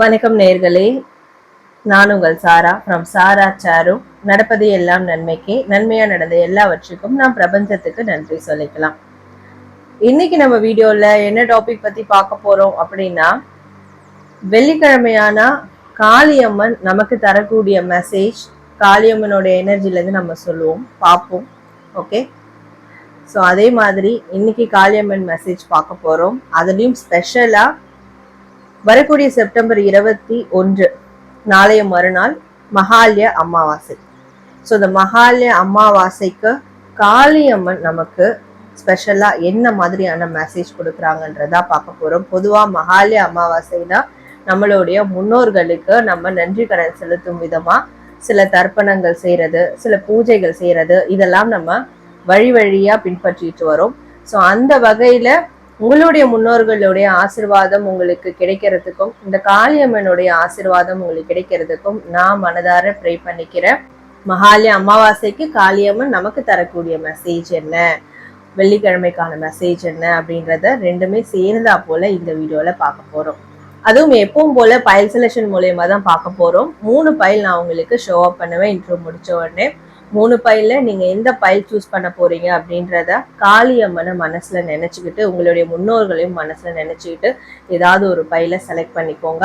வணக்கம் நேர்களே. நான் உங்கள் சாரா ஃப்ரம் சாரா சாரு. நடப்பது எல்லாம் நன்மைக்கே. நன்மையாக நடந்த எல்லாவற்றுக்கும் நாம் பிரபஞ்சத்துக்கு நன்றி சொல்லிக்கலாம். இன்னைக்கு நம்ம வீடியோவில் என்ன டாபிக் பற்றி பார்க்க போகிறோம் அப்படின்னா வெள்ளிக்கிழமையானா காளியம்மன் நமக்கு தரக்கூடிய மெசேஜ் காளியம்மனோட எனர்ஜிலேருந்து நம்ம சொல்லுவோம் பார்ப்போம். ஓகே ஸோ அதே மாதிரி இன்னைக்கு காளியம்மன் மெசேஜ் பார்க்க போகிறோம் அதுலேயும் ஸ்பெஷலாக வரக்கூடிய செப்டம்பர் இருபத்தி ஒன்று நாளைய மறுநாள் மகாலய அமாவாசை. ஸோ இந்த மகாலய அமாவாசைக்கு காளியம்மன் நமக்கு ஸ்பெஷலாக என்ன மாதிரியான மெசேஜ் கொடுக்குறாங்கன்றதா பார்க்க போகிறோம் பொதுவாக மகாலய அமாவாசைனா நம்மளுடைய முன்னோர்களுக்கு நம்ம நன்றி கடன் செலுத்தும் விதமாக சில தர்ப்பணங்கள் செய்கிறது சில பூஜைகள் செய்கிறது இதெல்லாம் நம்ம வழி வழியாக பின்பற்றிட்டு வரோம். ஸோ அந்த வகையில் உங்களுடைய முன்னோர்களுடைய ஆசிர்வாதம் உங்களுக்கு கிடைக்கிறதுக்கும் இந்த காளியம்மனுடைய ஆசிர்வாதம் உங்களுக்கு கிடைக்கிறதுக்கும் நான் மனதார ப்ரே பண்ணிக்கிறேன். மகாலய அமாவாசைக்கு காளியம்மன் நமக்கு தரக்கூடிய மெசேஜ் என்ன? வெள்ளிக்கிழமைக்கான மெசேஜ் என்ன? அப்படின்றத ரெண்டுமே சேர்ந்தா போல இந்த வீடியோல பார்க்க போறோம். அதுவும் எப்பவும் போல பைல் செலெக்ஷன் மூலயமா தான் பார்க்க போறோம். மூணு பைல் நான் உங்களுக்கு ஷோ அப் பண்ணுவேன் இன்ட்ரோ முடிச்ச உடனே. மூணு பையில நீங்க எந்த பைல் சூஸ் பண்ண போறீங்க அப்படின்றத காளியம்மனை மனசுல நினைச்சுக்கிட்டு உங்களுடைய முன்னோர்களையும் மனசுல நினைச்சுக்கிட்டு ஏதாவது ஒரு பையில செலக்ட் பண்ணிக்கோங்க.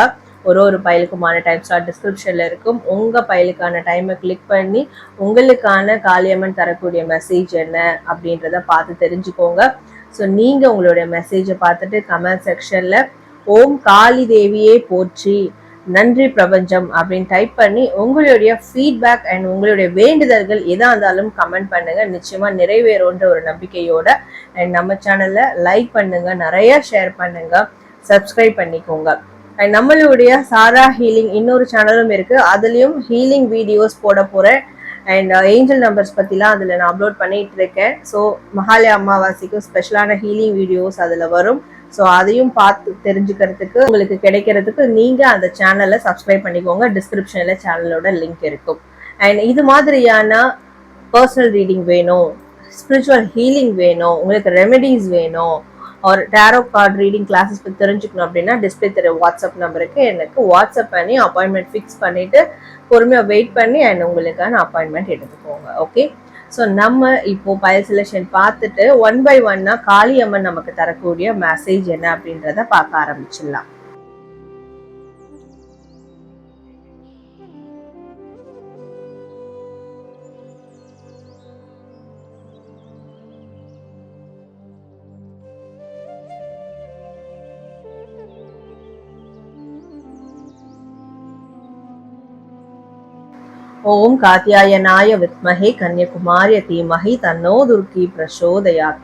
ஒரு ஒரு பயிலுக்குமான டைம் ஸ்லாட் டிஸ்கிரிப்ஷன்ல இருக்கும். உங்க பயிலுக்கான டைமை கிளிக் பண்ணி உங்களுக்கான காளியம்மன் தரக்கூடிய மெசேஜ் என்ன அப்படின்றத பார்த்து தெரிஞ்சுக்கோங்க. ஸோ நீங்க உங்களுடைய மெசேஜை பார்த்துட்டு கமெண்ட் செக்ஷன்ல ஓம் காளி தேவியே போற்றி. நன்றி பிரபஞ்சம் அப்படின்னு டைப் பண்ணி உங்களுடைய ஃபீட்பேக் அண்ட் உங்களுடைய வேண்டுதல்கள் எதா இருந்தாலும் கமெண்ட் பண்ணுங்க. நிச்சயமா நிறைவேறும்ன்ற ஒரு நம்பிக்கையோட அண்ட் நம்ம சேனல்ல லைக் பண்ணுங்க நிறைய ஷேர் பண்ணுங்க சப்ஸ்கிரைப் பண்ணிக்கோங்க. அண்ட் நம்மளுடைய சாரா ஹீலிங் இன்னொரு சேனலும் இருக்கு. அதுலயும் ஹீலிங் வீடியோஸ் போட போறேன். அண்ட் ஏஞ்சல் நம்பர்ஸ் பற்றிலாம் அதில் நான் அப்லோட் பண்ணிட்டு இருக்கேன். ஸோ மகாலய அமாவாசைக்கும் ஸ்பெஷலான ஹீலிங் வீடியோஸ் அதில் வரும். ஸோ அதையும் பார்த்து தெரிஞ்சுக்கிறதுக்கு உங்களுக்கு கிடைக்கிறதுக்கு நீங்கள் அந்த சேனலை சப்ஸ்கிரைப் பண்ணிக்கோங்க. டிஸ்கிரிப்ஷனில் சேனலோட லிங்க் இருக்கும். அண்ட் இது மாதிரியான பர்சனல் ரீடிங் வேணும் ஸ்பிரிச்சுவல் ஹீலிங் வேணும் உங்களுக்கு ரெமெடிஸ் வேணும் ஒரு டேரோ கார்டு ரீடிங் கிளாஸஸ் பற்றி தெரிஞ்சுக்கணும் அப்படின்னா டிஸ்பிளே தெரிய வாட்ஸ்அப் நம்பருக்கு எனக்கு வாட்ஸ்அப் பண்ணி அப்பாயின்மெண்ட் ஃபிக்ஸ் பண்ணிவிட்டு பொறுமையாக வெயிட் பண்ணி அண்ட் உங்களுக்கான அப்பாயின்மெண்ட் எடுத்துக்கோங்க. ஓகே ஸோ நம்ம இப்போ பயல் செலெக்ஷன் பார்த்துட்டு ஒன் பை ஒன்னா காளியம்மன் நமக்கு தரக்கூடிய மெசேஜ் என்ன அப்படின்றத பார்க்க ஆரம்பிச்சிடலாம். ஓம் காத்தியாயனாய வித்மகே கன்னியகுமாரிய தீமஹி தன்னோ துர்கி பிரசோதயாத்.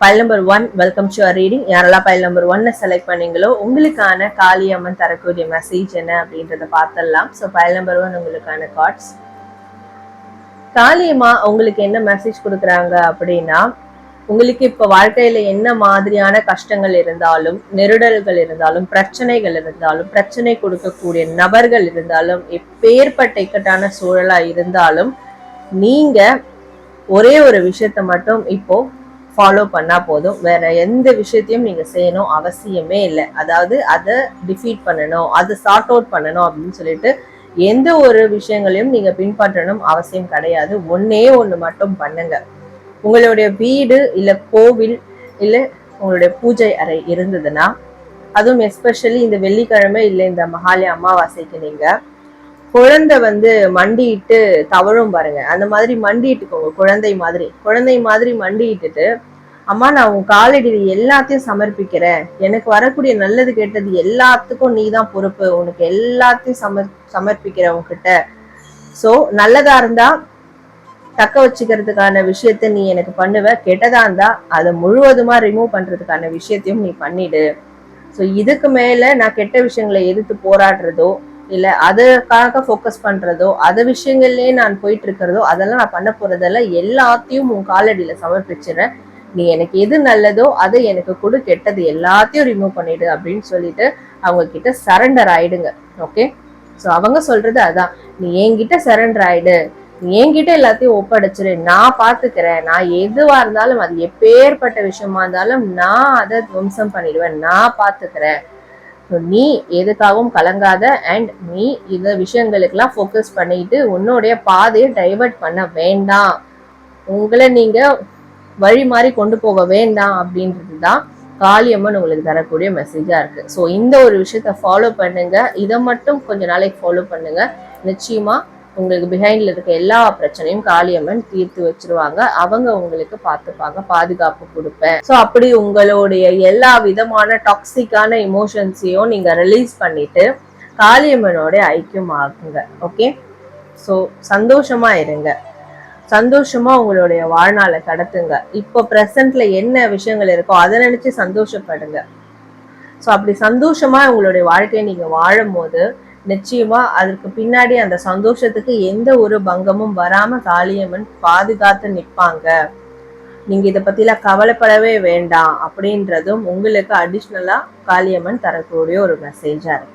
Pile number one welcome to reading யாரெல்லாம் பைல் நம்பர் ஒன்னை செலக்ட் பண்ணீங்களோ உங்களுக்கான காளியம்மன் தரக்கூடிய மெசேஜ் என்ன அப்படின்றத பார்த்துடலாம். ஸோ பைல் நம்பர் ஒன் உங்களுக்கான கார்ட்ஸ் காளியம்மா உங்களுக்கு என்ன மெசேஜ் கொடுக்குறாங்க அப்படின்னா உங்களுக்கு இப்ப வாழ்க்கையில என்ன மாதிரியான கஷ்டங்கள் இருந்தாலும் நெருடல்கள் இருந்தாலும் பிரச்சனைகள் இருந்தாலும் பிரச்சனை கொடுக்கக்கூடிய நபர்கள் இருந்தாலும் எப்பேற்பட்ட இக்கட்டான சூழலா இருந்தாலும் நீங்க ஒரே ஒரு விஷயத்த மட்டும் இப்போ ஃபாலோ பண்ணா போதும். வேற எந்த விஷயத்தையும் நீங்க செய்யணும் அவசியமே இல்லை. அதாவது அதை டிஃபீட் பண்ணணும் அதை சார்ட் அவுட் பண்ணணும் அப்படின்னு சொல்லிட்டு எந்த ஒரு விஷயங்களையும் நீங்க பின்பற்றணும் அவசியம் கிடையாது. ஒன்னே ஒன்று மட்டும் பண்ணுங்க. உங்களுடைய வீடு இல்லை கோவில் இல்லை உங்களுடைய பூஜை அறை இருந்ததுன்னா அதுவும் எஸ்பெஷலி இந்த வெள்ளிக்கிழமை இல்லை இந்த மகாலய அமாவாசைக்கு நீங்க குழந்தை வந்து மண்டிட்டு தவழும் பாருங்க. அந்த மாதிரி மண்டிட்டுக்கோங்க குழந்தை மாதிரி. குழந்தை மாதிரி மண்டிட்டுட்டு அம்மா நான் உன் காலடி எல்லாத்தையும் சமர்ப்பிக்கிறேன். எனக்கு வரக்கூடிய நல்லது கெட்டது எல்லாத்துக்கும் நீ தான் பொறுப்பு. உனக்கு எல்லாத்தையும் சமர் சமர்ப்பிக்கிற உன்கிட்ட. ஸோ நல்லதா இருந்தா தக்க வச்சுக்கிறதுக்கான விஷயத்த நீ எனக்கு பண்ணுவ. கெட்டதா இருந்தா அதை முழுவதுமா ரிமூவ் பண்றதுக்கான விஷயத்தையும் நீ பண்ணிடு. ஸோ இதுக்கு மேல நான் கெட்ட விஷயங்களை எதிர்த்து போராடுறதோ இல்ல அதுக்காக ஃபோக்கஸ் பண்றதோ அது விஷயங்கள்லயே நான் போயிட்டு இருக்கிறதோ அதெல்லாம் நான் பண்ண போறதெல்லாம் எல்லாத்தையும் உன் காலடியில சமர்ப்பிச்சிடுறேன். நீ எனக்கு எது நல்லதோ அதை எனக்கு கொடு. கெட்டது எல்லாத்தையும் ரிமூவ் பண்ணிடு அப்படின்னு சொல்லிட்டு அவங்க கிட்ட சரண்டர் ஆயிடுங்க. ஓகே ஸோ அவங்க சொல்றது அதான். நீ என்கிட்ட சரண்டர் ஆயிடு. என்கிட்ட எல்லாத்தையும் ஒப்படைச்சிரு. நான் பாத்துக்கிறேன். நான் எதுவா இருந்தாலும் அது எப்பேற்பட்ட விஷயமா இருந்தாலும் நான் அதை துவம்சம் பண்ணிடுவேன். நான் பாத்துக்கிறேன். ஸோ நீ எதுக்காகவும் கலங்காத. அண்ட் நீ இந்த விஷயங்களுக்கெல்லாம் ஃபோக்கஸ் பண்ணிட்டு உன்னுடைய பாதையை டைவர்ட் பண்ண வேண்டாம். உங்களை நீங்க வழி மாறி கொண்டு போக வேண்டாம் அப்படின்றது தான் காளியம்மன் உங்களுக்கு தரக்கூடிய மெசேஜா இருக்கு. ஸோ இந்த ஒரு விஷயத்த ஃபாலோ பண்ணுங்க. இதை மட்டும் கொஞ்ச நாளைக்கு ஃபாலோ பண்ணுங்க. நிச்சயமா உங்களுக்கு பிஹைண்ட்ல இருக்க எல்லா பிரச்சனையும் காளியம்மன் தீர்த்து வச்சிருவாங்க. அவங்க உங்களுக்கு பார்த்துப்பாங்க பாதுகாப்பு கொடுப்பேன். ஸோ அப்படி உங்களுடைய எல்லா விதமான டாக்ஸிக்கான இமோஷன்ஸையும் நீங்க ரிலீஸ் பண்ணிட்டு காளியம்மனோட ஐக்கியம் ஆகுங்க. ஓகே ஸோ சந்தோஷமா இருங்க. சந்தோஷமா உங்களுடைய வாழ்நாளை கடத்துங்க. இப்போ ப்ரெசன்ட்ல என்ன விஷயங்கள் இருக்கோ அதை நினைச்சு சந்தோஷப்படுங்க. ஸோ அப்படி சந்தோஷமா உங்களுடைய வாழ்க்கையை நீங்க வாழும் போது நிச்சயமா அதற்கு பின்னாடி அந்த சந்தோஷத்துக்கு எந்த ஒரு பங்கமும் வராம காளியம்மன் பாதுகாத்து நிற்பாங்க. நீங்க இதை பத்திலாம் கவலைப்படவே வேண்டாம் அப்படின்றதும் உங்களுக்கு அடிஷ்னலா காளியம்மன் தரக்கூடிய ஒரு மெசேஜா இருக்கு.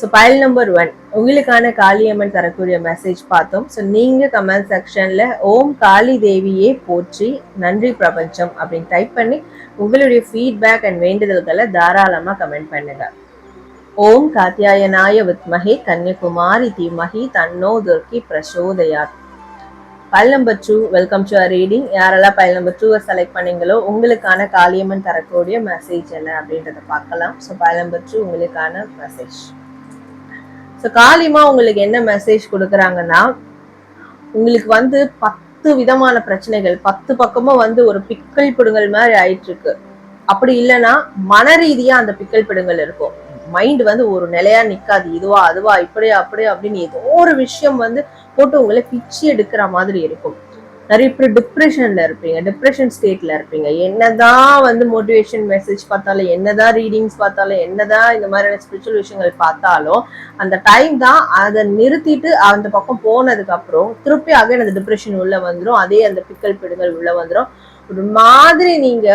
ஸோ பைல் நம்பர் ஒன் உங்களுக்கான காளியம்மன் தரக்கூடிய மெசேஜ் பார்த்தோம். ஸோ நீங்க கமெண்ட் செக்ஷன்ல ஓம் காளி தேவியே போற்றி நன்றி பிரபஞ்சம் அப்படின்னு டைப் பண்ணி உங்களுடைய ஃபீட்பேக் அண்ட் வேண்டுதல்களை தாராளமா கமெண்ட் பண்ணுங்க. ஓம் காத்தியாயனாய வித்மகே கன்னியகுமாரி தீமகி தன்னோ துர்க்கி பிரசோதயார் pile number two welcome to our reading யாரெல்லாம் பைல் நம்பர் டூவை செலக்ட் பண்ணீங்களோ உங்களுக்கான காளியம்மன் தரக்கூடிய மெசேஜ் என்ன அப்படின்றத பார்க்கலாம். ஸோ பைல் நம்பர் டூ உங்களுக்கான மெசேஜ் ஸோ காளியம்மா உங்களுக்கு என்ன மெசேஜ் கொடுக்குறாங்கன்னா உங்களுக்கு வந்து பத்து விதமான பிரச்சனைகள் பத்து பக்கமும் வந்து ஒரு பிக்கல் பிடுங்கல் மாதிரி ஆயிட்டு இருக்கு அப்படி இல்லைன்னா மன ரீதியா அந்த பிக்கல் பிடுங்கல் இருக்கும். மைண்ட் வந்து ஒரு நிலையா நிக்காது. இதுவா அதுவா இப்படியா அப்படியா அப்படின்னு ஏதோ ஒரு விஷயம் வந்து போட்டு உங்களை பிச்சு எடுக்கிற மாதிரி இருக்கும். நிறைய பேர் டிப்ரெஷன்ல இருப்பீங்க. டிப்ரெஷன் ஸ்டேட்ல இருப்பீங்க. என்னதான் வந்து மோட்டிவேஷன் மெசேஜ் பார்த்தாலும் என்னதான் ரீடிங்ஸ் பார்த்தாலும் என்னதான் இந்த மாதிரியான ஸ்பிரிச்சுவல் விஷயங்கள் பார்த்தாலும் அந்த டைம் தான் அதை நிறுத்திட்டு அந்த பக்கம் போனதுக்கு அப்புறம் திருப்பி அகைன் அந்த டிப்ரெஷன் உள்ள வந்துடும் அதே அந்த பிக்கல் பிடுங்கள் உள்ள வந்துடும் ஒரு மாதிரி நீங்க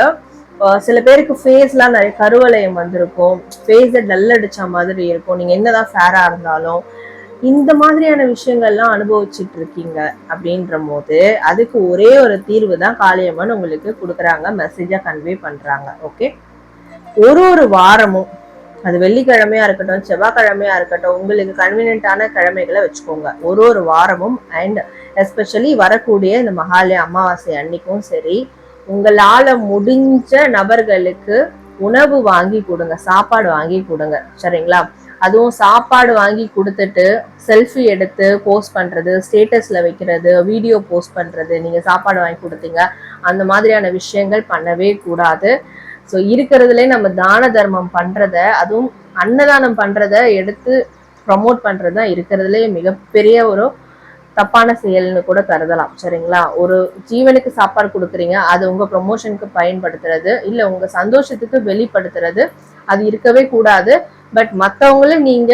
சில பேருக்கு ஃபேஸ்லாம் நிறைய கருவளையம் வந்திருக்கும். ஃபேஸை டல் அடிச்ச மாதிரி இருக்கும். நீங்க என்னதான் ஃபேரா இருந்தாலும் இந்த மாதிரியான விஷயங்கள்லாம் அனுபவிச்சுட்டு இருக்கீங்க அப்படின்ற போது அதுக்கு ஒரே ஒரு தீர்வு தான் காளியம்மன் உங்களுக்கு கொடுக்குறாங்க மெசேஜாக கன்வே பண்றாங்க. ஓகே ஒரு ஒரு வாரமும் அது வெள்ளிக்கிழமையா இருக்கட்டும் செவ்வாய்க்கிழமையா இருக்கட்டும் உங்களுக்கு கன்வீனியன்டான கிழமைகளை வச்சுக்கோங்க. ஒரு ஒரு வாரமும் அண்ட் எஸ்பெஷலி வரக்கூடிய இந்த மகாலய அமாவாசை அன்னைக்கும் சரி உங்களால முடிஞ்ச நபர்களுக்கு உணவு வாங்கி கொடுங்க சாப்பாடு வாங்கி கொடுங்க சரிங்களா? அதுவும் சாப்பாடு வாங்கி கொடுத்துட்டு செல்ஃபி எடுத்து போஸ்ட் பண்ணுறது ஸ்டேட்டஸில் வைக்கிறது வீடியோ போஸ்ட் பண்ணுறது நீங்கள் சாப்பாடு வாங்கி கொடுத்தீங்க அந்த மாதிரியான விஷயங்கள் பண்ணவே கூடாது. ஸோ இருக்கிறதுலே நம்ம தான தர்மம் பண்ணுறத அதுவும் அன்னதானம் பண்ணுறத எடுத்து ப்ரமோட் பண்ணுறது தான் இருக்கிறதுலே மிகப்பெரிய ஒரு தப்பான செயல்னு கூட கருதலாம் சரிங்களா? ஒரு ஜீவனுக்கு சாப்பாடு கொடுக்குறீங்க அது உங்க ப்ரொமோஷனுக்கு பயன்படுத்துறது இல்ல உங்க சந்தோஷத்துக்கு வெளிப்படுத்துறது அது இருக்கவே கூடாது. பட் மற்றவங்களும் நீங்க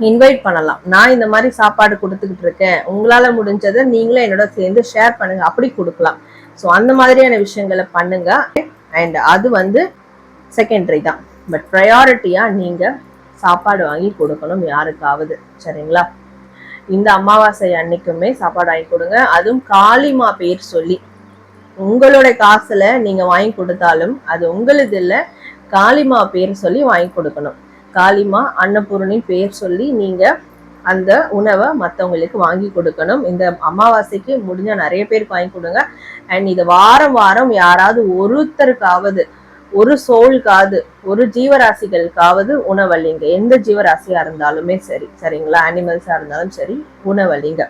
இன்வைட் பண்ணலாம். நான் இந்த மாதிரி சாப்பாடு கொடுத்துக்கிட்டு இருக்கேன் உங்களால முடிஞ்சதை நீங்களும் என்னோட சேர்ந்து ஷேர் பண்ணுங்க அப்படி கொடுக்கலாம். ஸோ அந்த மாதிரியான விஷயங்களை பண்ணுங்க. அண்ட் அது வந்து செகண்டரி தான். பட் ப்ரையாரிட்டியா நீங்க சாப்பாடு வாங்கி கொடுக்கணும் யாருக்காவது சரிங்களா? இந்த அமாவாசை அன்னைக்குமே சாப்பாடு வாங்கி கொடுங்க. அதுவும் காளிமா பேர் சொல்லி. உங்களோட காசுல நீங்க வாங்கி கொடுத்தாலும் அது உங்களுது இல்ல. காளிமா பேர் சொல்லி வாங்கி கொடுக்கணும். காளிமா அன்னபூரணி பேர் சொல்லி நீங்க அந்த உணவை மற்றவங்களுக்கு வாங்கி கொடுக்கணும். இந்த அமாவாசைக்கு முடிஞ்ச நிறைய பேருக்கு வாங்கி கொடுங்க. அண்ட் இது வாரம் வாரம் யாராவது ஒருத்தருக்காவது ஒரு சோல்காது ஒரு ஜீவராசிகளுக்காவது உணவளிங்க. எந்த ஜீவராசியா இருந்தாலுமே சரி சரிங்களா? அனிமல்ஸா இருந்தாலும் சரி உணவளிங்க.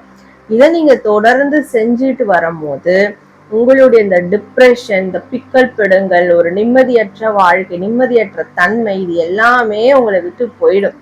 இதை நீங்க தொடர்ந்து செஞ்சுட்டு வரும்போது உங்களுடைய இந்த டிப்ரெஷன் இந்த பிக்கல் பிடுங்கள் ஒரு நிம்மதியற்ற வாழ்க்கை நிம்மதியற்ற தன்மை இது எல்லாமே உங்களை விட்டு போயிடும்.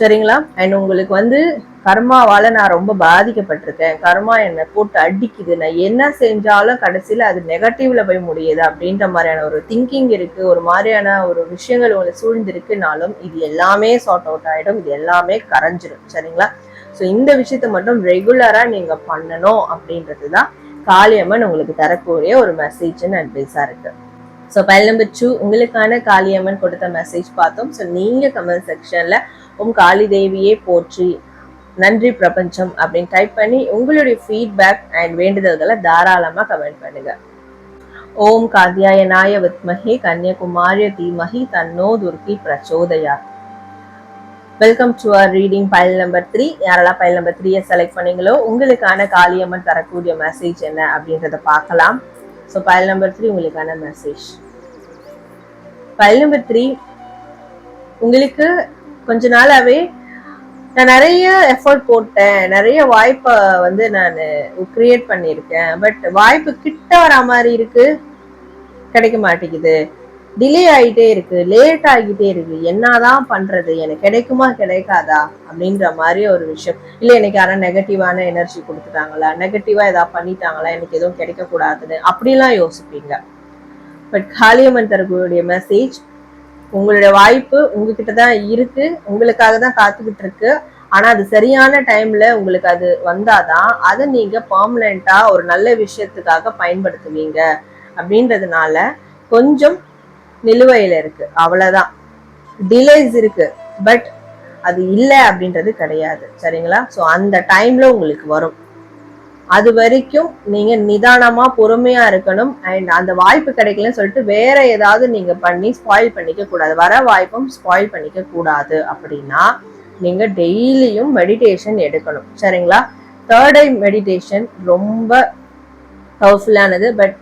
சரிங்களா? அண்ட் உங்களுக்கு வந்து கர்மாவால் நான் ரொம்ப பாதிக்கப்பட்டிருக்கேன். கர்மா என்னை போட்டு அடிக்குது. நான் என்ன செஞ்சாலும் கடைசியில் அது நெகட்டிவ்ல போய் முடியுது அப்படின்ற மாதிரியான ஒரு திங்கிங் இருக்கு. ஒரு மாதிரியான ஒரு விஷயங்கள் உங்களை சூழ்ந்திருக்குனாலும் இது எல்லாமே சார்ட் அவுட் ஆகிடும் இது எல்லாமே கரைஞ்சிடும் சரிங்களா? ஸோ இந்த விஷயத்த மட்டும் ரெகுலராக நீங்கள் பண்ணணும் அப்படின்றது தான் காளியம்மன் உங்களுக்கு தரக்கூடிய ஒரு மெசேஜ்னு அட்வைஸாக இருக்கு. ஸோ பயல் நம்பர் டூ உங்களுக்கான காளியம்மன் கொடுத்த மெசேஜ் பார்த்தோம். ஸோ நீங்கள் கமெண்ட் செக்ஷனில் உம் காளி தேவியே போற்றி நன்றி பிரபஞ்சம் அப்படின்னு டைப் பண்ணி உங்களுடைய ஃபீட்பேக் அண்ட் வேண்டுதல்களை தாராளமா கமெண்ட் பண்ணுங்க. ஓம் காத்யாயனாய வித்மஹி கன்னியகுமாரிய தீமஹி தன்னோ துர்கி பிரச்சோதயா. Welcome to our reading pile number three யாரெல்லாம் பைல் நம்பர் த்ரீயை செலக்ட் பண்ணீங்களோ உங்களுக்கான காளியம்மன் தரக்கூடிய மெசேஜ் என்ன அப்படின்றத பார்க்கலாம். ஸோ பைல் நம்பர் த்ரீ உங்களுக்கான மெசேஜ் பைல் நம்பர் த்ரீ உங்களுக்கு கொஞ்ச நாளாவே நான் நிறைய எஃபர்ட் போட்டேன். நிறைய வாய்ப்பை வந்து நான் கிரியேட் பண்ணியிருக்கேன். பட் வாய்ப்பு கிட்ட வர மாதிரி இருக்கு. கிடைக்க மாட்டேங்குது. டிலே ஆகிட்டே இருக்கு. லேட் ஆகிட்டே இருக்கு. என்னதான் பண்றது? எனக்கு கிடைக்குமா? கிடைக்காதா? அப்படின்ற மாதிரி ஒரு விஷயம். இல்லை எனக்கு யாரும் நெகட்டிவான எனர்ஜி கொடுத்துட்டாங்களா? நெகட்டிவா ஏதாவது பண்ணிட்டாங்களா? எனக்கு எதுவும் கிடைக்க கூடாதுன்னு அப்படிலாம் யோசிப்பீங்க. பட் காளியம்மன் தரக்கூடிய மெசேஜ் உங்களுடைய வாய்ப்பு உங்ககிட்ட தான் இருக்கு. உங்களுக்காக தான் காத்துக்கிட்டு இருக்கு ஆனா அது சரியான டைம்ல உங்களுக்கு அது வந்தாதான் அதை நீங்க பர்மனண்டா ஒரு நல்ல விஷயத்துக்காக பயன்படுத்துவீங்க. அப்படின்றதுனால கொஞ்சம் நிலுவையில இருக்கு. அவ்வளவுதான். டிலேஸ் இருக்கு. பட் அது இல்லை அப்படின்றது கிடையாது. சரிங்களா? ஸோ அந்த டைம்ல உங்களுக்கு வரும். அது வரைக்கும் நீங்க நிதானமா பொறுமையா இருக்கணும். அண்ட் அந்த வாய்ப்பு கிடைக்கலன்னு சொல்லிட்டு வேற ஏதாவது நீங்க பண்ணி ஸ்பாயில் பண்ணிக்க கூடாது. வர வாய்ப்பும் ஸ்பாயில் பண்ணிக்க கூடாது. அப்படின்னா நீங்க டெய்லியும் மெடிடேஷன் எடுக்கணும். சரிங்களா? தேர்ட் ஐ மெடிடேஷன் ரொம்ப பவர்ஃபுல்லானது பட்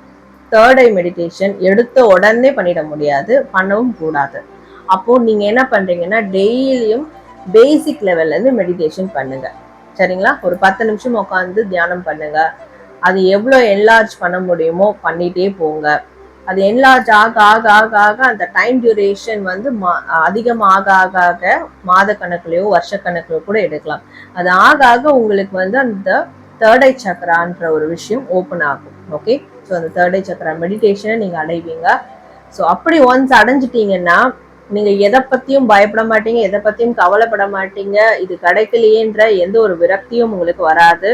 தேர்ட் ஐ மெடிடேஷன் எடுத்த உடனே பண்ணிட முடியாது. பண்ணவும் கூடாது. அப்போ நீங்க என்ன பண்றீங்கன்னா டெய்லியும் பேசிக் லெவல்ல இருந்து மெடிடேஷன் பண்ணுங்க. சரிங்களா? ஒரு பத்து நிமிஷம் உட்காந்து தியானம் பண்ணுங்க. அது எவ்வளோ என்லார்ஜ் பண்ண முடியுமோ பண்ணிட்டே போங்க. அது என்லார்ஜ் ஆக ஆக ஆக ஆக அந்த டைம் டியூரேஷன் வந்து மா அதிகமாக ஆக ஆக மாத கணக்குலையோ வருஷ கணக்குலையோ கூட எடுக்கலாம். அது ஆக ஆக உங்களுக்கு வந்து அந்த தேர்டை சக்கரான்ற ஒரு விஷயம் ஓப்பன் ஆகும். ஓகே ஸோ அந்த தேர்ட் சக்கரா மெடிடேஷனை நீங்கள் அடைவீங்க. ஸோ அப்படி ஒன்ஸ் அடைஞ்சிட்டீங்கன்னா நீங்க எதை பத்தியும் பயப்பட மாட்டீங்க எதை பத்தியும் கவலைப்பட மாட்டீங்க. இது கிடைக்கலையேன்ற எந்த ஒரு விரக்தியும் உங்களுக்கு வராது.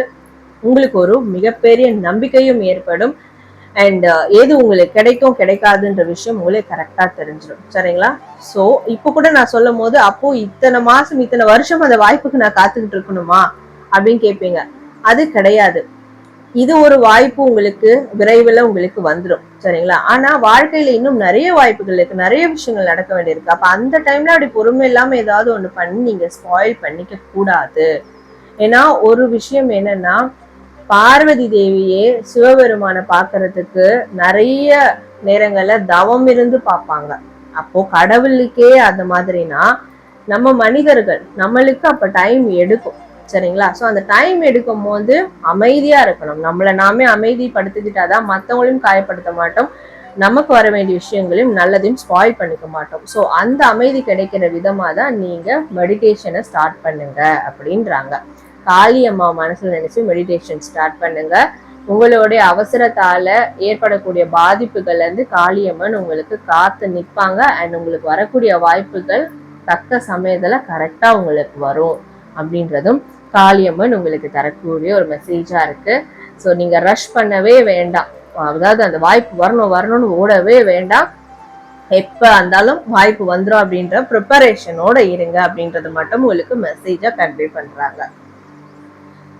உங்களுக்கு ஒரு மிகப்பெரிய நம்பிக்கையும் ஏற்படும். அண்ட் uh, எது உங்களுக்கு கிடைக்கும் கிடைக்காதுன்ற விஷயம் உங்களுக்கு கரெக்டா தெரிஞ்சிடும் சரிங்களா? ஸோ இப்போ கூட நான் சொல்லும் போது அப்போ இத்தனை மாசம் இத்தனை வருஷம் அந்த வாய்ப்புக்கு நான் காத்துக்கிட்டு இருக்கணுமா? அப்படின்னு கேட்பீங்க அது கிடையாது. இது ஒரு வாய்ப்பு உங்களுக்கு விரைவில் உங்களுக்கு வந்துடும் சரிங்களா? ஆனா வாழ்க்கையில இன்னும் நிறைய வாய்ப்புகள் இருக்கு. நிறைய விஷயங்கள் நடக்க வேண்டியிருக்கு. அப்ப அந்த டைம்ல அப்படி பொறுமை இல்லாம ஏதாவது ஒண்ணு பண்ணி நீங்க ஸ்பாயில் பண்ணிக்க கூடாது. ஏன்னா ஒரு விஷயம் என்னன்னா பார்வதி தேவியே சிவபெருமானை பாக்குறதுக்கு நிறைய நேரங்கள்ல தவம் இருந்து பார்ப்பாங்க. அப்போ கடவுளுக்கே அந்த மாதிரினா நம்ம மனிதர்கள் நம்மளுக்கு அப்ப டைம் எடுக்கும். சரிங்களா? ஸோ அந்த டைம் எடுக்கும் போது அமைதியா இருக்கணும். நம்மளை நாமே அமைதிப்படுத்திக்கிட்டாதான் மற்றவங்களையும் காயப்படுத்த மாட்டோம். நமக்கு வர வேண்டிய விஷயங்களையும் நல்லதையும் ஸ்பாயில் பண்ணிக்க மாட்டோம். ஸோ அந்த அமைதி கிடைக்கிற விதமாக தான் நீங்க மெடிடேஷனை ஸ்டார்ட் பண்ணுங்க அப்படின்றாங்க. காளி அம்மா மனசுல நினச்சி மெடிடேஷன் ஸ்டார்ட் பண்ணுங்க. உங்களுடைய அவசரத்தால ஏற்படக்கூடிய பாதிப்புகள்ல இருந்து காளியம்மன் உங்களுக்கு காத்து நிற்பாங்க அண்ட் உங்களுக்கு வரக்கூடிய வாய்ப்புகள் தக்க சமயத்துல கரெக்டா உங்களுக்கு வரும் அப்படின்றதும் காளியம்மன் உங்களுக்கு தரக்கூடிய ஒரு மெசேஜா இருக்கு. ஸோ நீங்க ரஷ் பண்ணவே வேண்டாம். அதாவது அந்த வாய்ப்பு வரணும் வரணும்னு ஓடவே வேண்டாம். எப்ப இருந்தாலும் வாய்ப்பு வந்துடும் அப்படின்ற ப்ரிப்பரேஷனோட இருங்க அப்படின்றது மட்டும் உங்களுக்கு மெசேஜா கன்வே பண்றாங்க.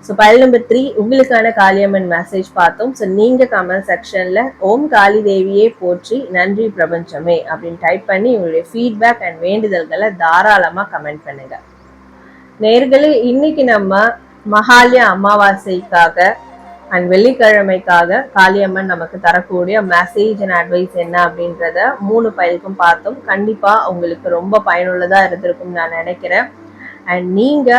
ஸோ பயல் நம்பர் த்ரீ உங்களுக்கான காளியம்மன் மெசேஜ் பார்த்தோம். ஸோ நீங்க கமெண்ட் செக்ஷன்ல ஓம் காளி தேவியே போற்றி நன்றி பிரபஞ்சமே அப்படின்னு டைப் பண்ணி உங்களுடைய ஃபீட்பேக் அண்ட் வேண்டுதல்களை தாராளமா கமெண்ட் பண்ணுங்க. நேர்களே இன்னைக்கு நம்ம மகாலய அமாவாசைக்காக அண்ட் வெள்ளிக்கிழமைக்காக காளியம்மன் நமக்கு தரக்கூடிய மெசேஜ் அண்ட் அட்வைஸ் என்ன அப்படின்றத மூணு பயிலுக்கும் பார்த்தோம். கண்டிப்பா உங்களுக்கு ரொம்ப பயனுள்ளதா இருந்திருக்கும் நான் நினைக்கிறேன். அண்ட் நீங்க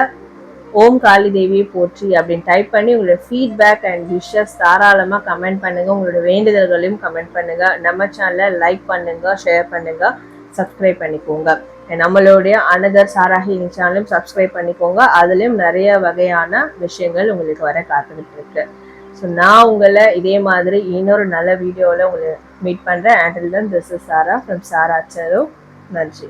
ஓம் காளி தேவியை போற்றி அப்படின்னு டைப் பண்ணி உங்களோட ஃபீட்பேக் அண்ட் விஷஸ் தாராளமாக கமெண்ட் பண்ணுங்க. உங்களோட வேண்டுதல்களையும் கமெண்ட் பண்ணுங்க. நம்ம சேனலை லைக் பண்ணுங்க ஷேர் பண்ணுங்கள் சப்ஸ்கிரைப் பண்ணிக்கோங்க. நம்மளுடைய அனதர் சாராகி சேனலும் சப்ஸ்கிரைப் பண்ணிக்கோங்க. அதுலேயும் நிறைய வகையான விஷயங்கள் உங்களுக்கு வர காத்துக்கிட்டு இருக்கு. ஸோ நான் உங்களை இதே மாதிரி இன்னொரு நல்ல வீடியோவில் உங்களை மீட் பண்ணுறேன் until then this is Sara from Sara Saro நன்றி.